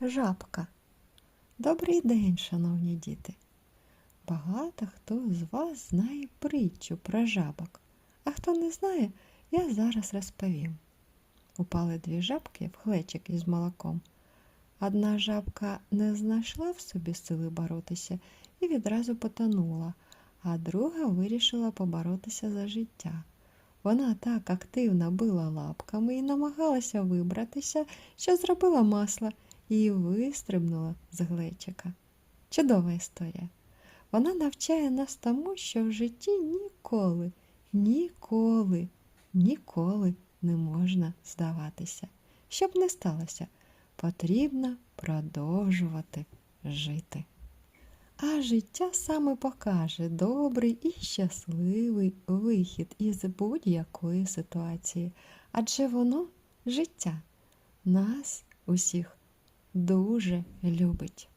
жабка. Добрий день, шановні діти. Багато хто з вас знає притчу про жабок, а хто не знає, я зараз розповім. Упали дві жабки в глечик із молоком. Одна жабка не знайшла в собі сили боротися і відразу потонула, а друга вирішила поборотися за життя. Вона так активно била лапками і намагалася вибратися, що зробила масло і вистрибнула з глечика. Чудова історія. Вона навчає нас тому, що в житті ніколи, ніколи, ніколи не можна здаватися. Щоб не сталося, потрібно продовжувати жити. А життя саме покаже добрий і щасливий вихід із будь-якої ситуації. Адже воно життя нас усіх дуже любить.